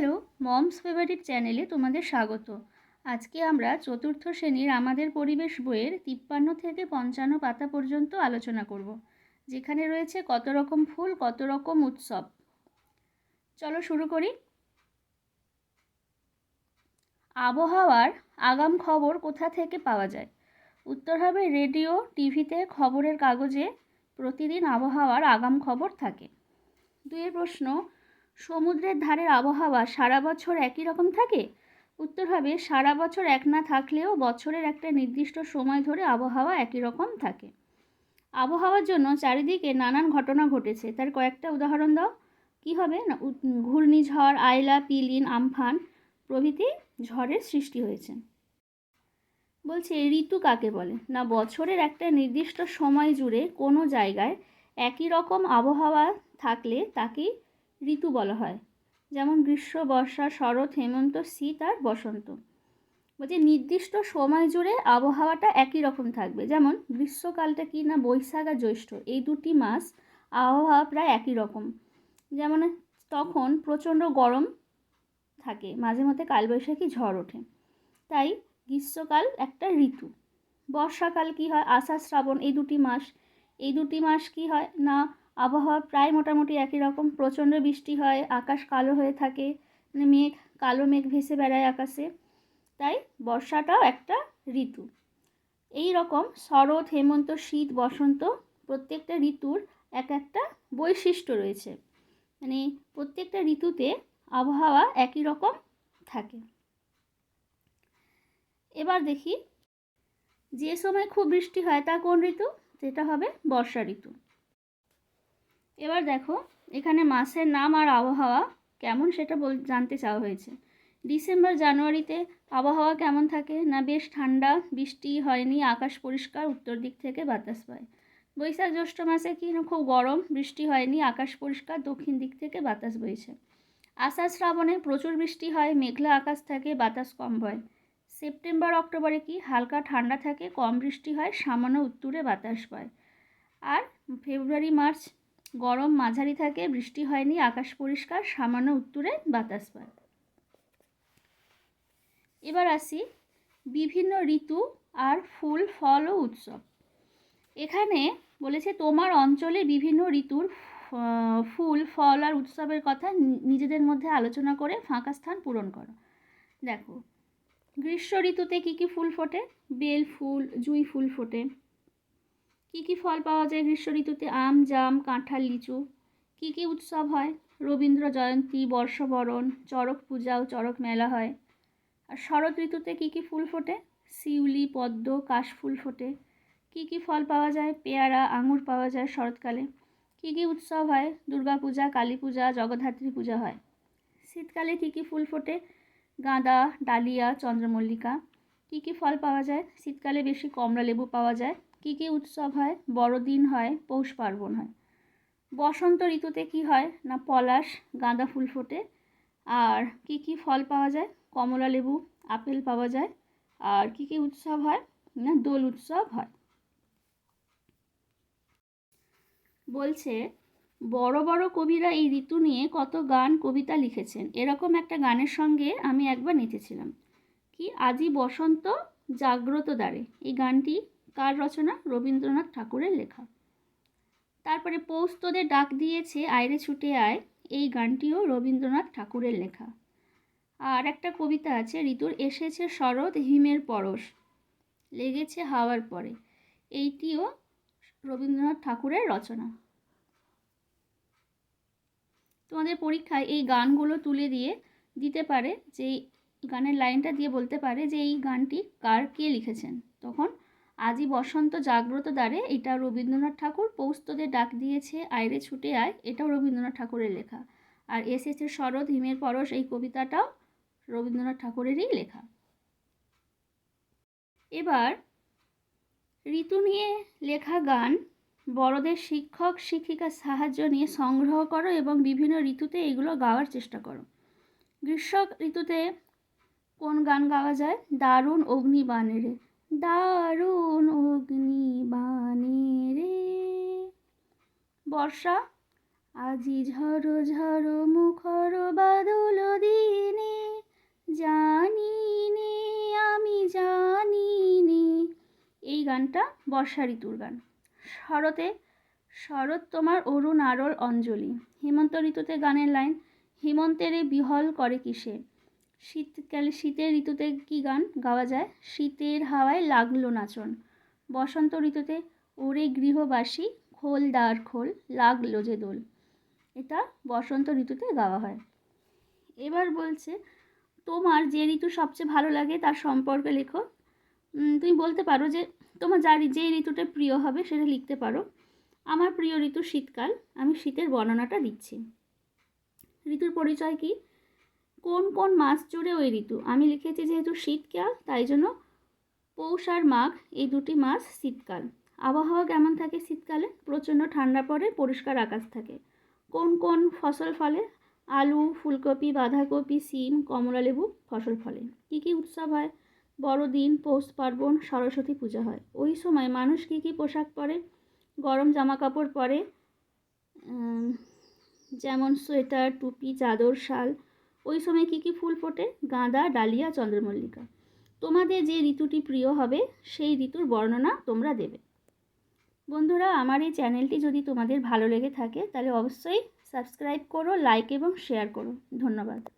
Hello, moms favourite চ্যানেলে তোমাদের স্বাগত। আজকে আমরা চতুর্থ শ্রেণির আমাদের পরিবেশ বইয়ের তিপ্পান্ন থেকে পঞ্চান্ন পাতা পর্যন্ত আলোচনা করব, যেখানে রয়েছে কত রকম ফুল, কত রকম উৎসব। চলো শুরু করি। আবহাওয়ার আগাম খবর কোথা থেকে পাওয়া যায়? উত্তর হবে রেডিও, টিভিতে খবরের কাগজে প্রতিদিন আবহাওয়ার আগাম খবর থাকে। দুয়ের প্রশ্ন সমুদ্রের ধারের আবহাওয়া সারা বছর একই রকম থাকে? উত্তর হবে, সারা বছর এক না থাকলেও বছরের একটা নির্দিষ্ট সময় ধরে আবহাওয়া একই রকম থাকে। আবহাওয়ার জন্য চারিদিকে নানান ঘটনা ঘটেছে। তার কয়েকটা উদাহরণ দাও। কি হবে? না ঘূর্ণিঝড় আয়লা পিলিন, আমফান প্রভৃতি ঝড়ের সৃষ্টি হয়েছে। বলছে, ঋতু কাকে বলে? না, বছরের একটা নির্দিষ্ট সময় জুড়ে কোনো জায়গায় একই রকম আবহাওয়া থাকলে তাকেই ঋতু বলা হয়। যেমন গ্রীষ্ম, বর্ষা, শরৎ, হেমন্ত, শীত আর বসন্ত। বলছে নির্দিষ্ট সময় জুড়ে আবহাওয়াটা একই রকম থাকবে। যেমন গ্রীষ্মকালটা কি না বৈশাখ আর জ্যৈষ্ঠ, এই দুটি মাস আবহাওয়া প্রায় একই রকম। যেমন তখন প্রচণ্ড গরম থাকে, মাঝে মধ্যে কালবৈশাখী ঝড় ওঠে। তাই গ্রীষ্মকাল একটা ঋতু। বর্ষাকাল কি হয়? আষাঢ়, শ্রাবণ, এই দুটি মাস, এই দুটি মাস কি হয় না আবহাওয়া প্রায় মোটামুটি একই রকম। প্রচণ্ড বৃষ্টি হয়, আকাশ কালো হয়ে থাকে মানে মেঘ, কালো মেঘ ভেসে বেড়ায় আকাশে। তাই বর্ষাটাও একটা ঋতু। এই রকম শরৎ, হেমন্ত, শীত, বসন্ত প্রত্যেকটা ঋতুর এক একটা বৈশিষ্ট্য রয়েছে। মানে প্রত্যেকটা ঋতুতে আবহাওয়া একই রকম থাকে। এবার দেখি যে সময় খুব বৃষ্টি হয় তা কোন ঋতু? সেটা হবে বর্ষা ঋতু। এবার দেখো, এখানে মাসের নাম আর আবহাওয়া কেমন সেটা বল, জানতে চাওয়া হয়েছে। ডিসেম্বর জানুয়ারিতে আবহাওয়া কেমন থাকে? না বেশ ঠান্ডা, বৃষ্টি হয়নি, আকাশ পরিষ্কার, উত্তর দিক থেকে বাতাস পায়। বৈশাখ জ্যৈষ্ঠ মাসে কি না খুব গরম, বৃষ্টি হয়নি, আকাশ পরিষ্কার, দক্ষিণ দিক থেকে বাতাস বইছে। আষাঢ় শ্রাবণে প্রচুর বৃষ্টি হয়, মেঘলা আকাশ থাকে, বাতাস কম হয় সেপ্টেম্বর, অক্টোবরে কি হালকা ঠান্ডা থাকে, কম বৃষ্টি হয়, সামান্য উত্তরে বাতাস পায় আর ফেব্রুয়ারি, মার্চ গরম মাঝারি থাকে, বৃষ্টি হয়নি, আকাশ পরিষ্কার, সামান্য উত্তরে বাতাস পায়। এবার আসি বিভিন্ন ঋতু আর ফুল, ফল ও উৎসব। এখানে বলেছে, তোমার অঞ্চলে বিভিন্ন ঋতুর ফুল, ফল আর উৎসবের কথা নিজেদের মধ্যে আলোচনা করে ফাঁকা স্থান পূরণ করো। দেখো, গ্রীষ্ম ঋতুতে কী কী ফুল ফোটে? বেল ফুল, জুঁই ফুল ফোটে কী কী ফল পাওয়া যায় গ্রীষ্ম ঋতুতে? আম, জাম, কাঁঠাল, লিচু। কী কী উৎসব হয়? রবীন্দ্র জয়ন্তী, বর্ষবরণ, চড়ক পূজা ও চড়ক মেলা হয়। আর শরৎ ঋতুতে কী কী ফুল ফোটে? শিউলি, পদ্ম কাশফুল ফোটে। কী কী ফল পাওয়া যায়? পেয়ারা, আঙুর পাওয়া যায় শরৎকালে। কী কী উৎসব হয়? দুর্গাপূজা কালী পূজা, জগদ্ধাত্রী পূজা হয়। শীতকালে কী কী ফুল ফোটে? গাঁদা, ডালিয়া, চন্দ্রমল্লিকা। কী কী ফল পাওয়া যায়? শীতকালে বেশি কমলা লেবু পাওয়া যায়। কী কী উৎসব হয়? বড়দিন হয়, পৌষ পার্বণ হয়। বসন্ত ঋতুতে কি হয়? না পলাশ, গাঁদা ফুল ফোটে। আর কী কী ফল পাওয়া যায়? কমলা লেবু, আপেল পাওয়া যায়। আর কী কী উৎসব হয়? না দোল উৎসব হয়। বলছে, বড় বড় কবিরা এই ঋতু নিয়ে কত গান, কবিতা লিখেছেন। এরকম একটা গানের সঙ্গে আমি একবার নেচেছিলাম। কি? আজি বসন্ত জাগ্রত দ্বারে। এই গানটি কার রচনা? রবীন্দ্রনাথ ঠাকুরের লেখা। তারপরে পৌস্তদের ডাক দিয়েছে, আয়রে ছুটে আয়, এই গানটিও রবীন্দ্রনাথ ঠাকুরের লেখা। আর একটা কবিতা আছে, ঋতুর এসেছে শরৎ, হিমের পরশ, লেগেছে হাওয়ার পরে। এইটিও রবীন্দ্রনাথ ঠাকুরের রচনা। তোমাদের পরীক্ষায় এই গানগুলো তুলে দিয়ে দিতে পারে যে গানের লাইনটা দিয়ে বলতে পারে যে, এই গানটি কার কে লিখেছেন? তখন আজি বসন্ত জাগ্রত দ্বারে এটা রবীন্দ্রনাথ ঠাকুর পৌস্তদের ডাক দিয়েছে আয়রে ছুটে আয়, এটাও রবীন্দ্রনাথ ঠাকুরের লেখা। আর এসেছে শরৎ, হিমের পরশ, এই কবিতাটাও রবীন্দ্রনাথ ঠাকুরেরই লেখা। এবার ঋতু নিয়ে লেখা গান, বড়দের শিক্ষক শিক্ষিকার সাহায্য নিয়ে সংগ্রহ করো এবং বিভিন্ন ঋতুতে এগুলো গাওয়ার চেষ্টা করো। গ্রীষ্ম ঋতুতে কোন গান গাওয়া যায়? দারুণ অগ্নিবাণে রে। দারুণ অগ্নিবাণে রে। বর্ষা, আজি ঝড়ো ঝড়ো মুখর বাদল দিয়ে জানি নে আমি জানি নে এই গানটা বর্ষা ঋতুর গান। শরতে, শরৎ তোমার অরুণ আরল অঞ্জলি। হেমন্ত ঋতুতে গানের লাইন, হেমন্তের বিহল করে কিসে শীতকালে শীতের ঋতুতে কি গান গাওয়া যায়? শীতের হাওয়ায় লাগল নাচন। বসন্ত ঋতুতে ওরে গৃহবাসী খোল দ্বার খোল লাগল যে দোল। এটা বসন্ত ঋতুতে গাওয়া হয়। এবার বলছে, তোমার যে ঋতু সবচেয়ে ভালো লাগে তার সম্পর্কে লেখো। তুমি বলতে পারো যে, তোমার যার যে ঋতুটা প্রিয় হবে সেটা লিখতে পারো। আমার প্রিয় ঋতু শীতকাল। আমি শীতের বর্ণনাটা দিচ্ছি। ঋতুর পরিচয় কি? কোন কোন মাস জুড়ে ওই ঋতু? আমি লিখেছি যেহেতু শীতকাল, তাই জন্য পৌষ আর মাঘ, এই দুটি মাস শীতকাল। আবহাওয়া কেমন থাকে শীতকালে? প্রচণ্ড ঠান্ডা পড়ে, পরিষ্কার আকাশ থাকে। কোন কোন ফসল ফলে? আলু, ফুলকপি, বাঁধাকপি, সিম কমলালেবু ফসল ফলে। কী কী উৎসব হয়? বড়দিন, পৌষ পার্বণ, সরস্বতী পূজা হয়। ওই সময় মানুষ কী কী পোশাক পরে? গরম জামা কাপড় পরে যেমন সোয়েটার, টুপি, চাদর, শাল ওই সময় কী কী ফুল ফোটে? গাঁদা, ডালিয়া, চন্দ্রমল্লিকা। তোমাদের যে ঋতুটি প্রিয় হবে, সেই ঋতুর বর্ণনা তোমরা দেবে। বন্ধুরা, আমার এই চ্যানেলটি যদি তোমাদের ভালো লেগে থাকে, তাহলে অবশ্যই সাবস্ক্রাইব করো, লাইক এবং শেয়ার করো। ধন্যবাদ।